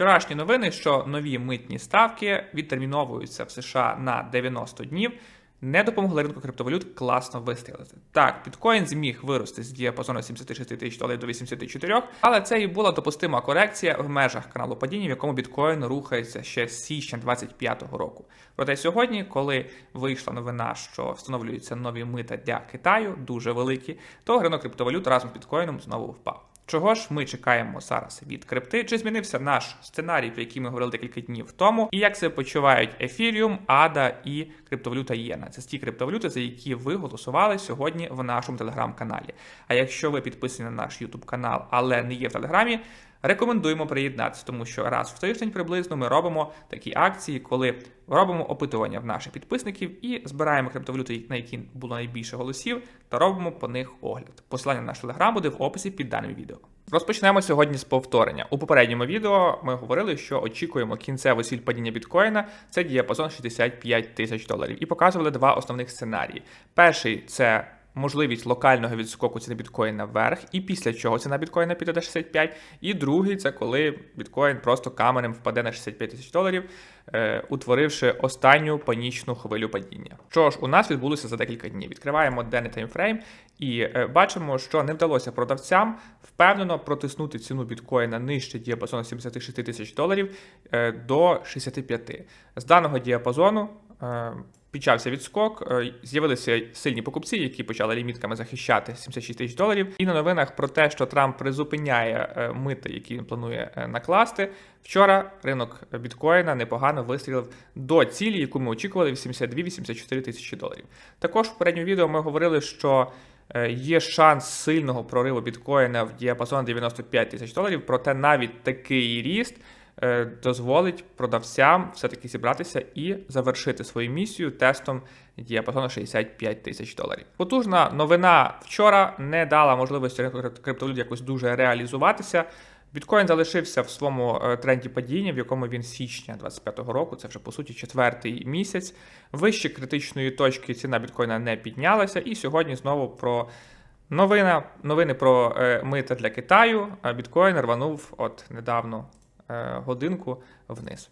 Вчорашні новини, що нові митні ставки відтерміновуються в США на 90 днів, не допомогли ринку криптовалют класно вистрілити. Так, біткоін зміг вирости з діапазону 76 тисяч доларів до 84, але це і була допустима корекція в межах каналу падіння, в якому біткоін рухається ще з січня 25-го року. Проте сьогодні, коли вийшла новина, що встановлюються нові мита для Китаю, дуже великі, то ринок криптовалют разом з біткоїном знову впав. Чого ж ми чекаємо зараз від крипти? Чи змінився наш сценарій, про який ми говорили декілька днів тому? І як себе почувають Ефіріум, Ада і криптовалюта Єна? Це ті криптовалюти, за які ви голосували сьогодні в нашому телеграм-каналі. А якщо ви підписані на наш Ютуб канал, але не є в телеграмі. Рекомендуємо приєднатися, тому що раз в тиждень приблизно ми робимо такі акції, коли робимо опитування в наших підписників і збираємо криптовалюти, на які було найбільше голосів, та робимо по них огляд. Посилання на наш телеграм буде в описі під даним відео. Розпочнемо сьогодні з повторення. У попередньому відео ми говорили, що очікуємо кінцевий світ падіння біткоїна. Це діапазон 65 тисяч доларів, і показували два основних сценарії. Перший це можливість локального відскоку ціни біткоїна вверх, і після чого ціна біткоїна піде до 65. І другий це коли біткоін просто каменем впаде на 65 тисяч доларів, е, утворивши останню панічну хвилю падіння. Що ж, у нас відбулося за декілька днів. Відкриваємо денний таймфрейм і е, бачимо, що не вдалося продавцям впевнено протиснути ціну біткоїна нижче діапазону 76 тисяч доларів е, до 65. З даного діапазону. Е, Почався відскок, е, з'явилися сильні покупці, які почали лімітками захищати 76 тисяч доларів. І на новинах про те, що Трамп призупиняє е, мити, які він планує е, накласти. Вчора ринок біткоїна непогано вистрілив до цілі, яку ми очікували 82-84 тисячі доларів. Також в попередньому відео ми говорили, що Є шанс сильного прориву біткоїна в діапазон 95 тисяч доларів, проте навіть такий ріст дозволить продавцям все-таки зібратися і завершити свою місію тестом діапазону 65 тисяч доларів. Потужна новина вчора не дала можливості криптовалют якось дуже реалізуватися. Біткоін залишився в своєму е, тренді падіння, в якому він січня 25-го року, це вже по суті четвертий місяць. Вище критичної точки ціна біткоїна не піднялася. І сьогодні знову про новина, новини про е, мита для Китаю. Біткоін рванув от недавно Е, годинку вниз.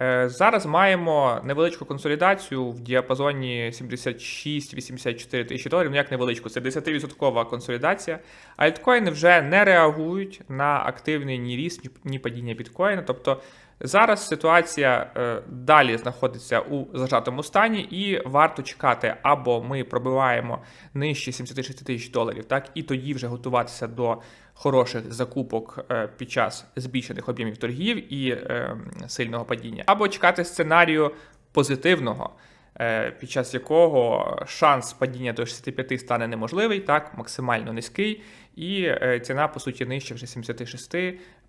Е, зараз маємо невеличку консолідацію в діапазоні 76-84 тисячі доларів. Ну як невеличку, це 10% консолідація. Альткоїни вже не реагують на активний ні ріст, ні падіння біткоїна. Тобто Зараз ситуація е, далі знаходиться у зажатому стані, і варто чекати, або ми пробиваємо нижче 76 тисяч доларів, так і тоді вже готуватися до хороших закупок е, під час збільшених об'ємів торгів і е, сильного падіння, або чекати сценарію позитивного. Під час якого шанс падіння до 65 стане неможливий, так максимально низький, і ціна по суті нижче вже 76,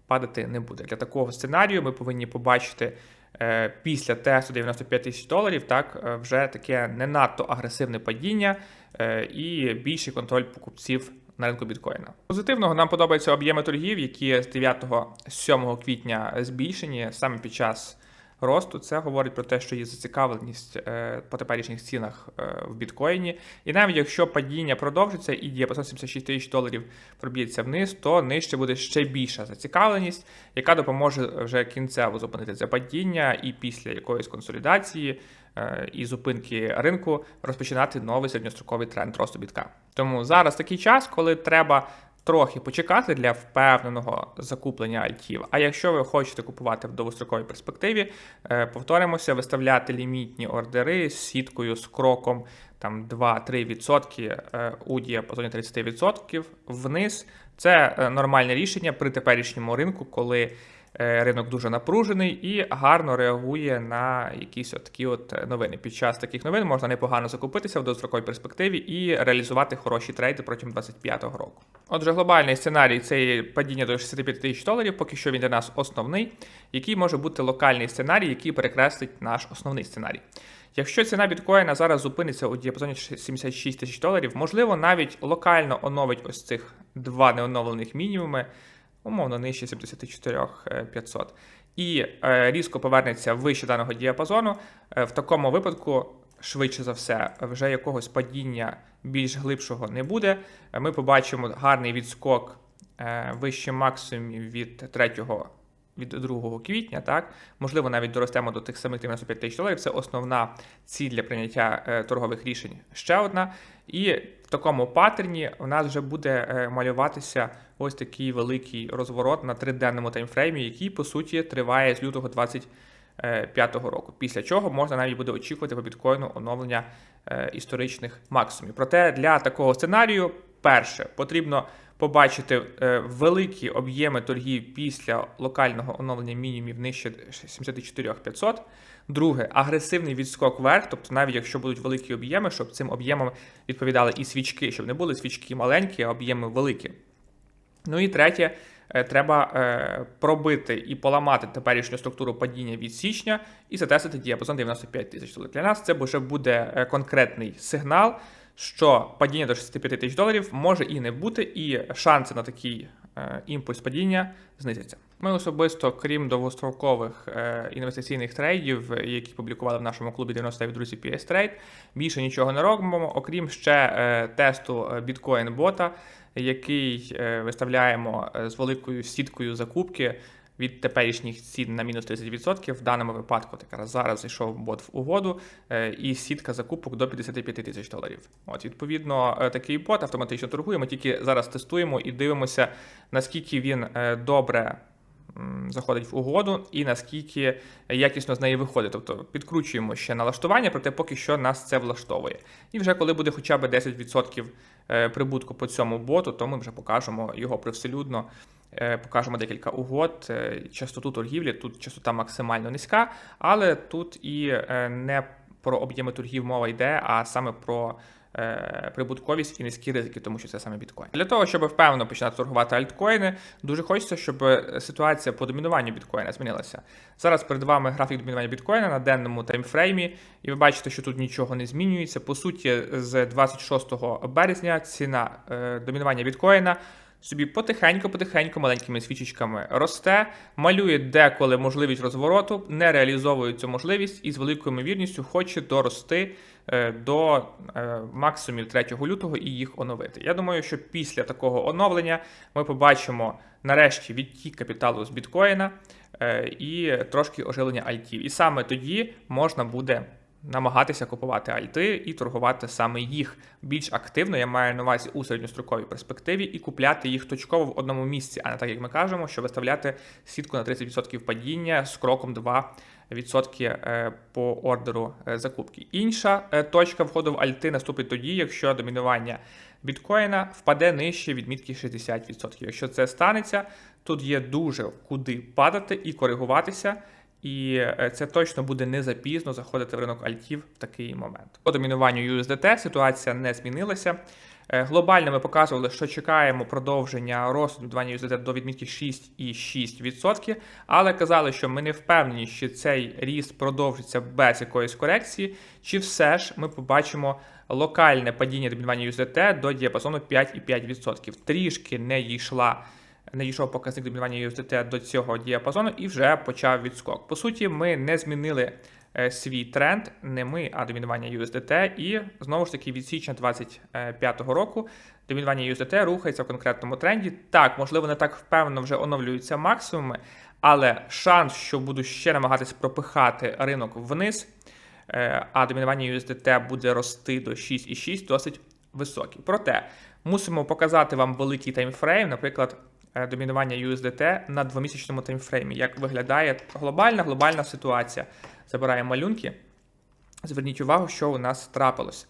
падати не буде. Для такого сценарію ми повинні побачити е, після тесту 95 тисяч доларів так е, вже таке не надто агресивне падіння е, і більший контроль покупців. На ринку біткоїна. Позитивного нам подобаються об'єми торгів, які з 9-7 квітня збільшені саме під час росту. Це говорить про те, що є зацікавленість е, по теперішніх цінах е, в біткоїні. І навіть якщо падіння продовжиться і діапазон 76 тисяч доларів проб'ється вниз, то нижче буде ще більша зацікавленість, яка допоможе вже кінцево зупинити це падіння і після якоїсь консолідації. Е, і зупинки ринку розпочинати новий середньостроковий тренд росту бітка. Тому зараз такий час, коли треба трохи почекати для впевненого закуплення альтів. А якщо ви хочете купувати в довгостроковій перспективі, е, повторимося, виставляти лімітні ордери з сіткою з кроком там 2-3% е, у діапазоні 30% вниз. Це нормальне рішення при теперішньому ринку, коли ринок дуже напружений і гарно реагує на якісь от такі от новини. Під час таких новин можна непогано закупитися в довгостроковій перспективі і реалізувати хороші трейди протягом 2025 року. Отже, глобальний сценарій це падіння до 65 тисяч доларів, поки що він для нас основний, який може бути локальний сценарій, який перекреслить наш основний сценарій. Якщо ціна біткоїна зараз зупиниться у діапазоні 76 тисяч доларів, можливо, навіть локально оновить ось цих два неоновлених мінімуми умовно нижче 74500. і е, різко повернеться вище даного діапазону, е, в такому випадку. Швидше за все, вже якогось падіння більш глибшого не буде. Ми побачимо гарний відскок е, вище максимумів від третього від 2 квітня, так можливо, навіть доростемо до тих самих 95 тисяч доларів. Це основна ціль для прийняття е, торгових рішень. Ще одна. І в такому паттерні у нас вже буде е, малюватися ось такий великий розворот на триденному таймфреймі, який по суті триває з лютого 2025 року. Після чого можна навіть буде очікувати по біткоїну оновлення е, історичних максимумів. Проте для такого сценарію, перше, потрібно побачити е, великі об'єми торгів після локального оновлення мінімумів нижче 74 500. Друге, агресивний відскок вверх, тобто навіть якщо будуть великі об'єми, щоб цим об'ємам відповідали і свічки, щоб не були свічки маленькі, а об'єми великі. Ну і третє, е, треба е, пробити і поламати теперішню структуру падіння від січня і затестити діапазон 95 тисяч доларів. Для нас це вже буде конкретний сигнал, що падіння до 65 тисяч доларів може і не бути, і шанси на такий е, імпульс падіння знизяться. Ми особисто, крім довгострокових е, інвестиційних трейдів, які публікували в нашому клубі 99 друзі PS Trade, більше нічого не робимо, окрім ще е, тесту біткоін бота, який виставляємо з великою сіткою закупки від теперішніх цін на мінус 30%. В даному випадку так зараз зайшов бот в угоду, е, і сітка закупок до 55 тисяч доларів. От, відповідно, е, такий бот автоматично торгує. Ми тільки зараз тестуємо і дивимося, наскільки він е, добре. Заходить в угоду і наскільки якісно з неї виходить. Тобто підкручуємо ще налаштування, проте поки що нас це влаштовує. І вже коли буде хоча б 10% е, прибутку по цьому боту, то ми вже покажемо його привселюдно покажемо декілька угод, е, частоту торгівлі. Тут частота максимально низька, але тут і е, не про об'єми торгів мова йде, а саме про прибутковість і низькі ризики, тому що це саме біткоін. Для того, щоб впевнено починати торгувати альткоїни, дуже хочеться, щоб ситуація по домінуванню біткоїна змінилася. Зараз перед вами графік домінування біткоїна на денному таймфреймі, і ви бачите, що тут нічого не змінюється. По суті, з 26 березня ціна домінування біткоїна собі потихеньку-потихеньку маленькими свічечками росте, малює деколи можливість розвороту, не реалізовує цю можливість і з великою ймовірністю хоче дорости е, до е, максимумів 3 лютого і їх оновити. Я думаю, що після такого оновлення ми побачимо нарешті відтік капіталу з біткоїна е, і трошки оживлення альтів. І саме тоді можна буде намагатися купувати альти і торгувати саме їх більш активно. Я маю на увазі у середньостроковій перспективі і купляти їх точково в одному місці, а не так як ми кажемо, що виставляти сітку на 30% падіння з кроком 2% е, по ордеру е, закупки. Інша е, точка входу в альти наступить тоді, якщо домінування біткоїна впаде нижче відмітки 60%. Якщо це станеться, тут є дуже куди падати і коригуватися. І е, це точно буде не запізно заходити в ринок альтів в такий момент. По домінуванню USDT ситуація не змінилася. Е, глобально ми показували, що чекаємо продовження росту домінування USDT до відмітки 6,6%, але казали, що ми не впевнені, що цей ріст продовжиться без якоїсь корекції, чи все ж ми побачимо локальне падіння домінування USDT до діапазону 5,5%. Трішки не йшла не дійшов показник домінування USDT до цього діапазону і вже почав відскок. По суті, ми не змінили е, свій тренд, не ми, а домінування USDT. І знову ж таки від січня 2025 року домінування USDT рухається в конкретному тренді. Так, можливо, не так впевнено вже оновлюються максимуми, але шанс, що буду ще намагатися пропихати ринок вниз, е, а домінування USDT буде рости до 6,6, досить високий. Проте мусимо показати вам великий таймфрейм, наприклад. Е, домінування USDT на двомісячному таймфреймі. Як виглядає глобальна глобальна ситуація? Забираємо малюнки. Зверніть увагу, що у нас трапилось.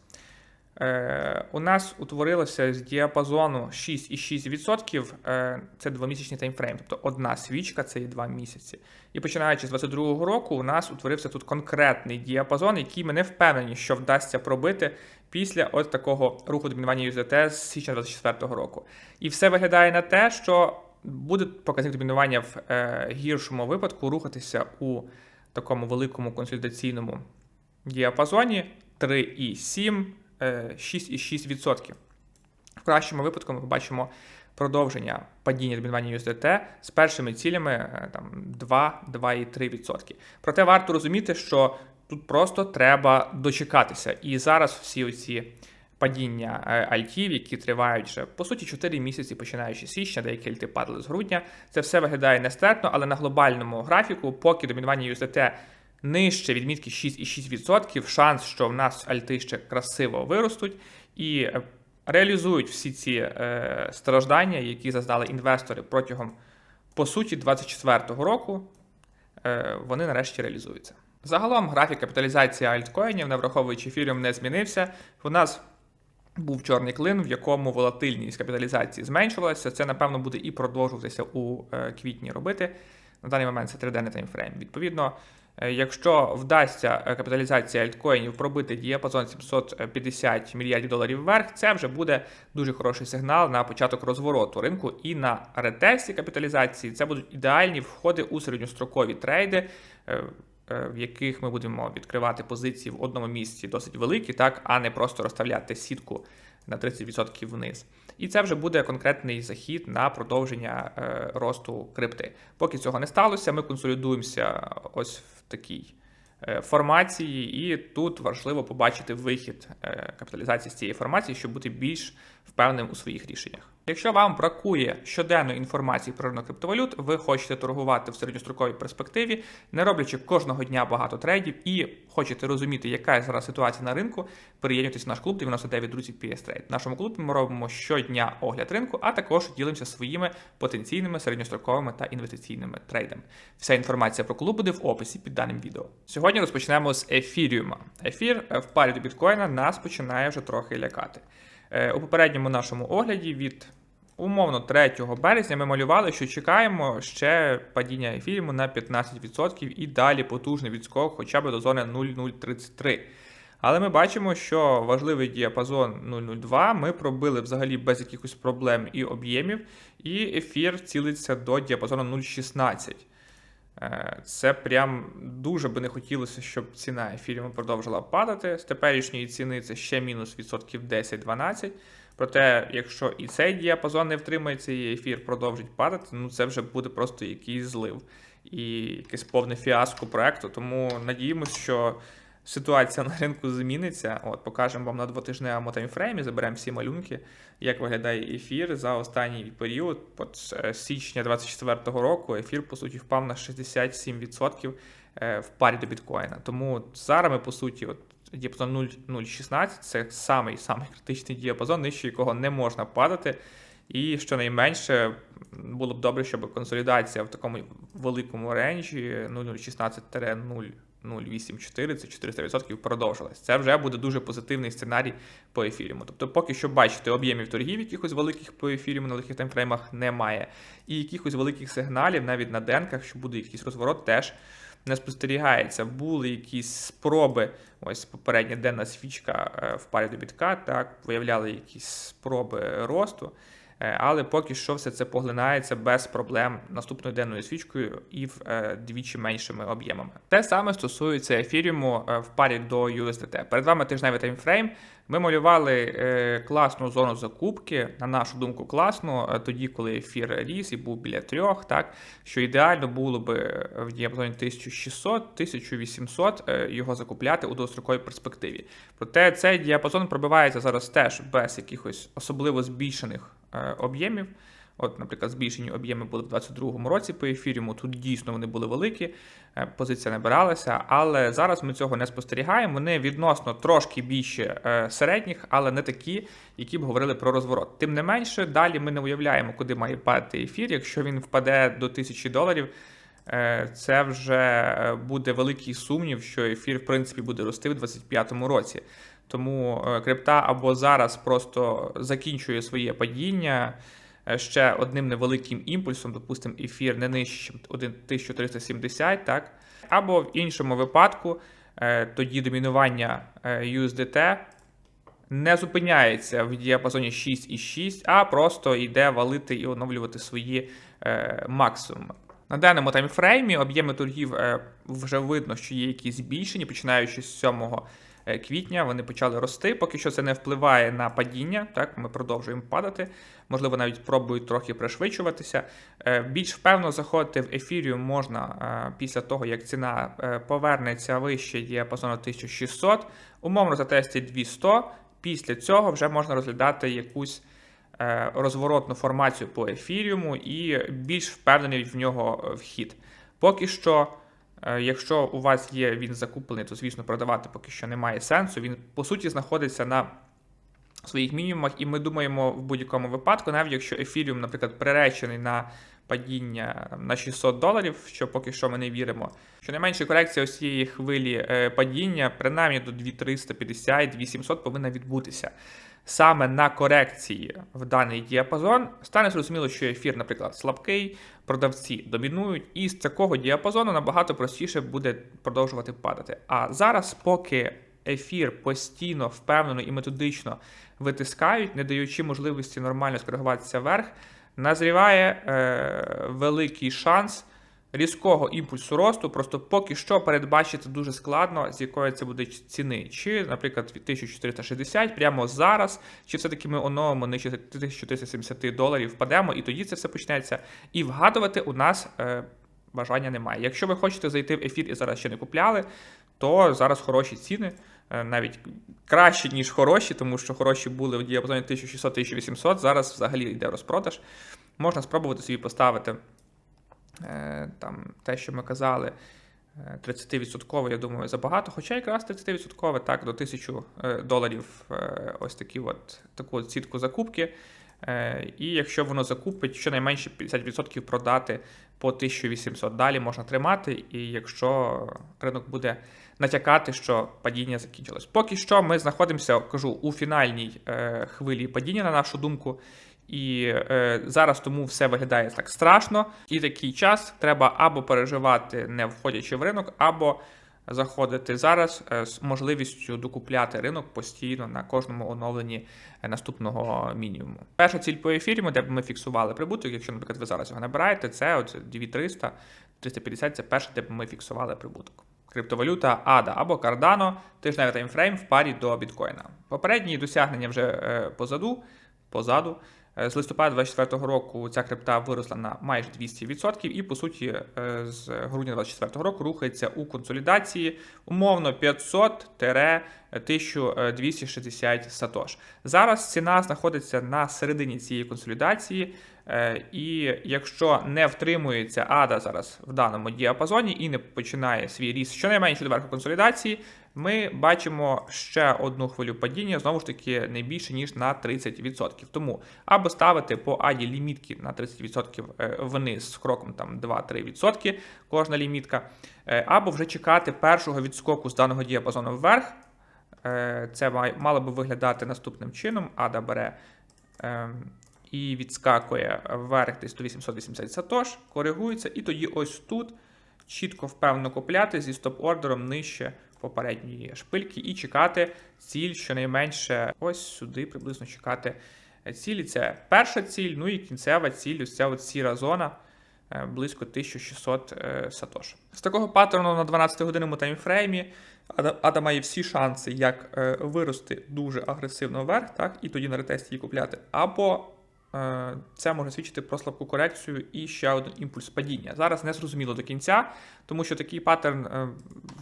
Е, У нас утворилося з діапазону 6,6%. Е, Це двомісячний таймфрейм, тобто одна свічка це є 2 місяці. І починаючи з 2022 року, у нас утворився тут конкретний діапазон, який ми не впевнені, що вдасться пробити після ось такого руху домінування USDT з січня 2024 року. І все виглядає на те, що буде показник домінування в е, гіршому випадку рухатися у такому великому консолідаційному діапазоні 3,7, 6,6%. Е, в кращому випадку ми побачимо продовження падіння домінування USDT з першими цілями е, там 2-2,3%. Проте варто розуміти, що Тут просто треба дочекатися. І зараз всі оці падіння е, альтів, які тривають вже по суті 4 місяці, починаючи з січня, деякі альти падали з грудня. Це все виглядає нестерпно, але на глобальному графіку, поки домінування USDT нижче відмітки 6,6%, шанс, що в нас альти ще красиво виростуть і е, реалізують всі ці е, страждання, які зазнали інвестори протягом по суті 2024 року. Е, вони нарешті реалізуються. Загалом графік капіталізації альткоїнів, не враховуючи ефіріум, не змінився. У нас був чорний клин, в якому волатильність капіталізації зменшувалася. Це, напевно, буде і продовжуватися у е, квітні робити. На даний момент це 3-денний таймфрейм. Відповідно, якщо вдасться е, капіталізація альткоїнів пробити діапазон 750 мільярдів доларів вверх, це вже буде дуже хороший сигнал на початок розвороту ринку. І на ретесті капіталізації це будуть ідеальні входи у середньострокові трейди. е, е, В яких ми будемо відкривати позиції в одному місці досить великі, так, а не просто розставляти сітку на 30% вниз. І це вже буде конкретний захід на продовження е, росту крипти. Поки цього не сталося, ми консолідуємося ось в такій е, формації, і тут важливо побачити вихід е, капіталізації з цієї формації, щоб бути більш впевненим у своїх рішеннях. Якщо вам бракує щоденної інформації про ринок криптовалют, ви хочете торгувати в середньостроковій перспективі, не роблячи кожного дня багато трейдів і хочете розуміти, яка зараз ситуація на ринку, переєднуйтесь в наш клуб 99 друзів PS Trade. В нашому клубі ми робимо щодня огляд ринку, а також ділимося своїми потенційними середньостроковими та інвестиційними трейдами. Вся інформація про клуб буде в описі під даним відео. Сьогодні розпочнемо з ефіріума. Ефір е, в парі до біткоїна нас починає вже трохи лякати. Е, У попередньому нашому огляді від умовно 3 березня ми малювали, що чекаємо ще падіння ефіріуму на 15% і далі потужний відскок хоча б до зони 0,033. Але ми бачимо, що важливий діапазон 0,02 ми пробили взагалі без якихось проблем і об'ємів, і ефір цілиться до діапазону 0,16. Е, Це прям дуже би не хотілося, щоб ціна ефіріуму продовжила падати. З теперішньої ціни це ще мінус відсотків 10-12. Проте, якщо і цей діапазон не втримається, і ефір продовжить падати, ну це вже буде просто якийсь злив і якесь повне фіаско проекту. Тому надіємося, що ситуація на ринку зміниться. От, покажемо вам на двотижневому таймфреймі, заберемо всі малюнки, як виглядає ефір за останній період. От з січня 2024 року ефір, по суті, впав на 67% е, в парі до біткоїна. Тому зараз ми, по суті, от діапазон 0,016 це самий самий критичний діапазон, нижче якого не можна падати. І щонайменше було б добре, щоб консолідація в такому великому ренджі 0016-0. 0,84, це 400% продовжилась. Це вже буде дуже позитивний сценарій по ефіріуму. Тобто, поки що бачите, об'ємів торгів, якихось великих по ефіріуму на великих таймфреймах немає. І якихось великих сигналів, навіть на денках, що буде якийсь розворот, теж не спостерігається. Були якісь спроби, ось попередня денна свічка е, в парі до бітка, так, виявляли якісь спроби росту. Е, Але поки що все це поглинається без проблем наступною денною свічкою і вдвічі меншими об'ємами. Те саме стосується ефіріуму е, в парі до USDT. Перед вами тижневий таймфрейм. Ми малювали е, класну зону закупки, на нашу думку, класну, е, тоді, коли ефір ріс і був біля трьох, так що ідеально було би в діапазоні 1600-1800 е, його закупляти у довгостроковій перспективі. Проте цей діапазон пробивається зараз теж без якихось особливо збільшених е, об'ємів. От, наприклад, збільшені об'єми були в 2022 році по ефіріуму. Тут дійсно вони були великі, е, позиція набиралася, але зараз ми цього не спостерігаємо. Вони відносно трошки більше е, середніх, але не такі, які б говорили про розворот. Тим не менше, далі ми не уявляємо, куди має падати ефір. Якщо він впаде до 1000 доларів, е, це вже е, буде великий сумнів, що ефір в принципі буде рости в 2025 році. Тому е, крипта або зараз просто закінчує своє падіння е, ще одним невеликим імпульсом, допустимо, ефір не нижче 1370, так? Або в іншому випадку е, тоді домінування USDT не зупиняється в діапазоні 6,6, а просто йде валити і оновлювати свої максимуми. На даному таймфреймі об'єми торгів вже видно, що є якісь збільшені, починаючи з 7 е, квітня, вони почали рости. Поки що це не впливає на падіння. Так, ми продовжуємо падати. Можливо, навіть пробують трохи пришвидшуватися. Е, Більш впевно заходити в ефіріум можна е, після того, як ціна е, повернеться вище діапазону 1600, умовно затестить 200 після цього вже можна розглядати якусь е, розворотну формацію по ефіріуму і більш впевнений в нього е, вхід. Поки що, е, якщо у вас є він закуплений, то звісно продавати поки що немає сенсу. Він по суті знаходиться на своїх мінімумах, і ми думаємо в будь-якому випадку, навіть якщо ефіріум, наприклад, приречений на падіння на 600 доларів, що поки що ми не віримо. Щонайменше корекція ось цієї хвилі е, падіння, принаймні до 2350, 2700 повинна відбутися. Саме на корекції в даний діапазон стане зрозуміло, що ефір, наприклад, слабкий, продавці домінують, і з такого діапазону набагато простіше буде продовжувати падати. А зараз, поки ефір постійно, впевнено і методично витискають, не даючи можливості нормально скоригуватися вверх, назріває е, великий шанс різкого імпульсу росту. Просто поки що передбачити дуже складно, з якої це буде ціни. Чи, наприклад, 1460 прямо зараз, чи все-таки ми оновимо нижче 1370 доларів впадемо, і тоді це все почнеться. І вгадувати у нас. Е, Бажання немає. Якщо ви хочете зайти в ефір і зараз ще не купляли, то зараз хороші ціни, е, навіть кращі, ніж хороші, тому що хороші були в діапазоні 1600-1800, зараз взагалі йде розпродаж. Можна спробувати собі поставити там, те, що ми казали. 30%, я думаю, забагато, хоча якраз 30% так, до 1000 е, доларів ось такі от, таку сітку закупки. І якщо воно закупить, щонайменше 50% продати по 1800. Далі можна тримати, і якщо ринок буде натякати, що падіння закінчилось. Поки що ми знаходимося, кажу, у фінальній е, хвилі падіння, на нашу думку. І е, зараз тому все виглядає так страшно. І такий час треба або переживати, не входячи в ринок, або заходити зараз е, з можливістю докупляти ринок постійно на кожному оновленні е, наступного мінімуму. Перша ціль по ефірі, де б ми фіксували прибуток. Якщо, наприклад, ви зараз його набираєте, це от 2300, 350 це перше, де б ми фіксували прибуток. Криптовалюта ADA або Cardano, тижневий таймфрейм в парі до біткоїна. Попередні досягнення вже е, позаду, позаду. З листопада 2024 року ця крипта виросла на майже 200%, і по суті е, з грудня 2024 року рухається у консолідації умовно 500-1260 сатош. Зараз ціна знаходиться на середині цієї консолідації. Е, і якщо не втримується ада зараз в даному діапазоні і не починає свій ріст щонайменше до верху консолідації, ми бачимо ще одну хвилю падіння, знову ж таки, не більше, ніж на 30%. Тому або ставити по аді лімітки на 30% е, вниз з кроком там 2-3% кожна лімітка, е, або вже чекати першого відскоку з даного діапазону вверх. Це мало би виглядати наступним чином. Ада бере ем, і відскакує вверх десь до 880 сатош, коригується, і тоді ось тут чітко впевнено купляти зі стоп-ордером нижче попередньої шпильки і чекати ціль щонайменше ось сюди приблизно чекати цілі. Це перша ціль, ну і кінцева ціль, ось ця от сіра зона. Е, близько 1600 е, сатош. З такого паттерну на 12 годинному таймфреймі Ада має всі шанси, як е, вирости дуже агресивно вверх, так, і тоді на ретесті її купляти, або це може свідчити про слабку корекцію і ще один імпульс падіння. Зараз не зрозуміло до кінця, тому що такий паттерн е,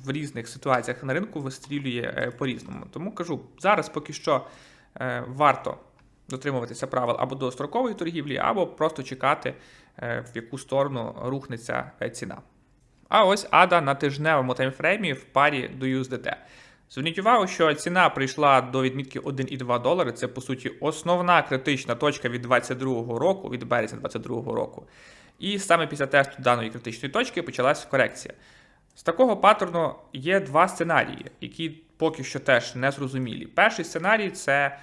в різних ситуаціях на ринку вистрілює е, по-різному. Тому кажу, зараз поки що варто дотримуватися правил або дострокової торгівлі, або просто чекати, в яку сторону рухнеться ціна. А ось ада на тижневому таймфреймі в парі до USDT. Зверніть увагу, що ціна прийшла до відмітки 1,2 долари. Це по суті основна критична точка від 2022 року, від березня 2022 року. І саме після тесту даної критичної точки почалась корекція. З такого паттерну є два сценарії, які поки що теж не зрозумілі. Перший сценарій це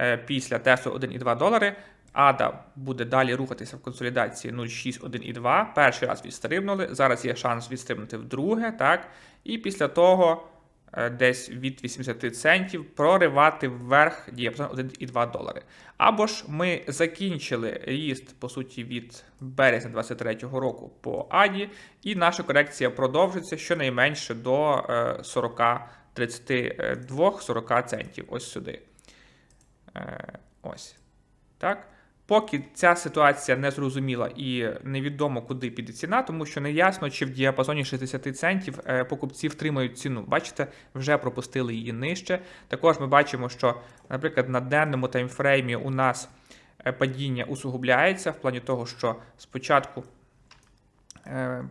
е, після тесту 1,2 долари. Ада буде далі рухатися в консолідації 0,6, 1,2. Перший раз відстрибнули. Зараз є шанс відстрибнути вдруге. так? І після того. Е, десь від 80 центів проривати вверх діапазон 1,2 долари. Або ж ми закінчили ріст, по суті, від березня 2023 року по Аді, і наша корекція продовжиться щонайменше до 40 32-40 центів. Ось сюди. Е, ось. Так. Поки ця ситуація не зрозуміла і невідомо, куди піде ціна, тому що не ясно, чи в діапазоні 60 центів е, покупці втримають ціну. Бачите, вже пропустили її нижче. Також ми бачимо, що, наприклад, на денному таймфреймі у нас е, падіння усугубляється в плані того, що спочатку е,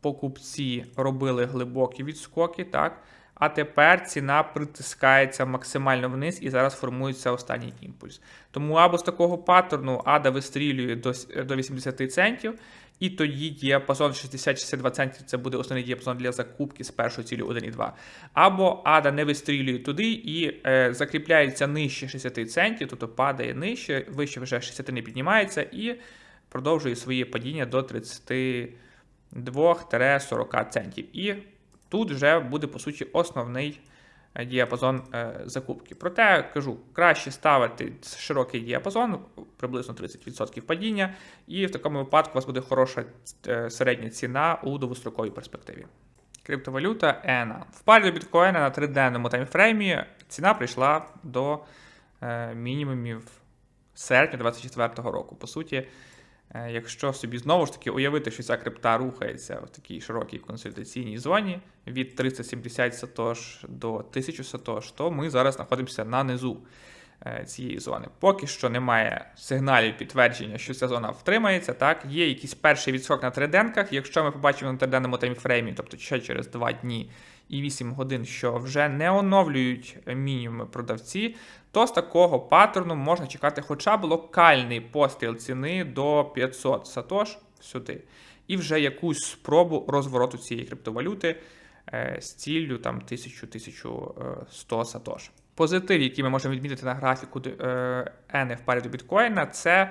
покупці робили глибокі відскоки, так? А тепер ціна притискається максимально вниз і зараз формується останній імпульс. Тому або з такого паттерну ада вистрілює до, до 80 центів, і тоді діапазон 60-62 центів це буде основний діапазон для закупки з першою цілю 1,2. Або ада не вистрілює туди і е, закріпляється нижче 60 центів, тобто падає нижче, вище вже 60 не піднімається і продовжує своє падіння до 32-40 центів. І тут вже буде по суті основний е, діапазон е, закупки. Проте кажу, краще ставити широкий діапазон, приблизно 30% падіння, і в такому випадку у вас буде хороша е, середня ціна у довгостроковій перспективі. Криптовалюта ENA. В парі до біткоїна на триденному таймфреймі ціна прийшла до мінімумів серпня 2024 року. По суті, Якщо собі знову ж таки уявити, що ця крипта рухається в такій широкій консолідаційній зоні від 370 сатош до 1000 сатош, то ми зараз знаходимося на низу е, цієї зони. Поки що немає сигналів підтвердження, що ця зона втримається. Так, є якийсь перший відскок на триденках. Якщо ми побачимо на триденному таймфреймі, тобто ще через 2 дні і 8 годин, що вже не оновлюють мінімуми продавці, то з такого паттерну можна чекати хоча б локальний постріл ціни до 500 сатош сюди. І вже якусь спробу розвороту цієї криптовалюти е, з ціллю там 1000-1100 сатош. Позитив, який ми можемо відмітити на графіку е, N в парі до біткоїна, це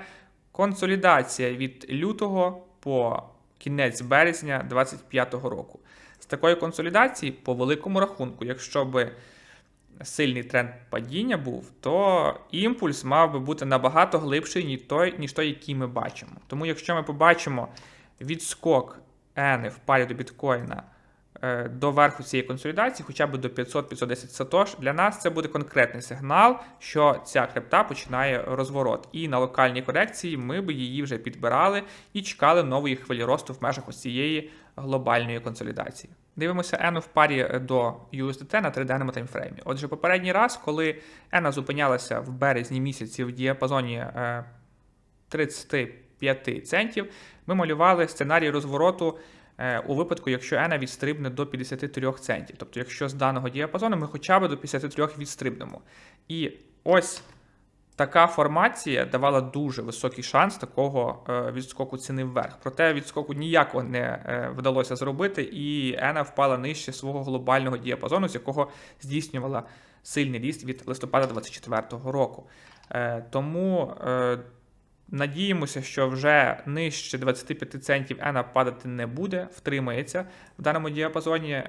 консолідація від лютого по кінець березня 2025 року. З такої консолідації, по великому рахунку, якщо би сильний тренд падіння був, то імпульс мав би бути набагато глибший, ніж той, ніж той, який ми бачимо. Тому, якщо ми побачимо відскок N в парі до біткоїна е, до верху цієї консолідації, хоча б до 500-510 сатош, для нас це буде конкретний сигнал, що ця крипта починає розворот. І на локальній корекції ми б її вже підбирали і чекали нової хвилі росту в межах ось цієї глобальної консолідації. Дивимося ENA в парі до USDT на триденному таймфреймі. Отже, попередній раз, коли ENA зупинялася в березні місяці в діапазоні е, 35 центів, ми малювали сценарій розвороту е, у випадку, якщо ENA відстрибне до 53 центів. Тобто, якщо з даного діапазону ми хоча б до 53 відстрибнемо. І ось така формація давала дуже високий шанс такого е, відскоку ціни вверх. Проте відскоку ніякого не е, вдалося зробити, і ENA впала нижче свого глобального діапазону, з якого здійснювала сильний ріст від листопада 2024 року. Е, тому надіємося, що вже нижче 25 центів ENA падати не буде, втримається в даному діапазоні.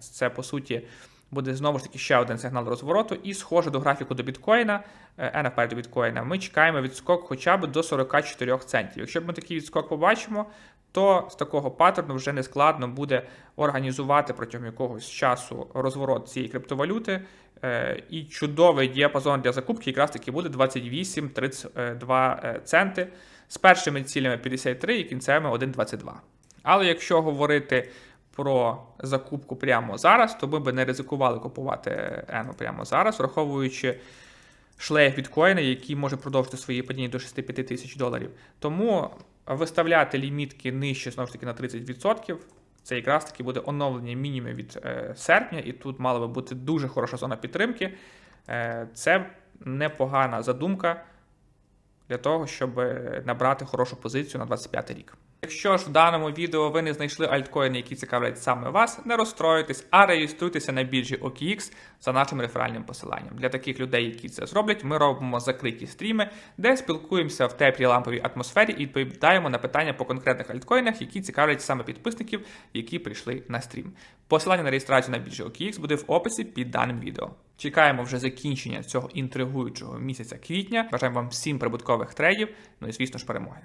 Це по суті. Буде знову ж таки ще один сигнал розвороту, і схоже до графіку до біткоїна, е, NFP до біткоїна, ми чекаємо відскок хоча б до 44 центів. Якщо б ми такий відскок побачимо, то з такого паттерну вже не складно буде організувати протягом якогось часу розворот цієї криптовалюти. Е, І чудовий діапазон для закупки якраз таки буде 28-32 е, центи з першими цілями 53 і кінцевими 1,22. Але якщо говорити про закупку прямо зараз, то ми би не ризикували купувати Ену прямо зараз, враховуючи шлейф біткоїна, який може продовжити свої падіння до 6-5 тисяч доларів. Тому виставляти лімітки нижче знову ж таки на 30%. Це якраз таки буде оновлення мінімумів від е, серпня, і тут мала би бути дуже хороша зона підтримки. Е, це непогана задумка для того, щоб набрати хорошу позицію на 25 рік. Якщо ж в даному відео ви не знайшли альткоїни, які цікавлять саме вас, не розстроюйтесь, а реєструйтеся на біржі OKX за нашим реферальним посиланням. Для таких людей, які це зроблять, ми робимо закриті стріми, де спілкуємося в теплій ламповій атмосфері і відповідаємо на питання по конкретних альткоїнах, які цікавлять саме підписників, які прийшли на стрім. Посилання на реєстрацію на біржі OKX буде в описі під даним відео. Чекаємо вже закінчення цього інтригуючого місяця квітня. Бажаємо вам всім прибуткових трейдів, ну і звісно ж перемоги.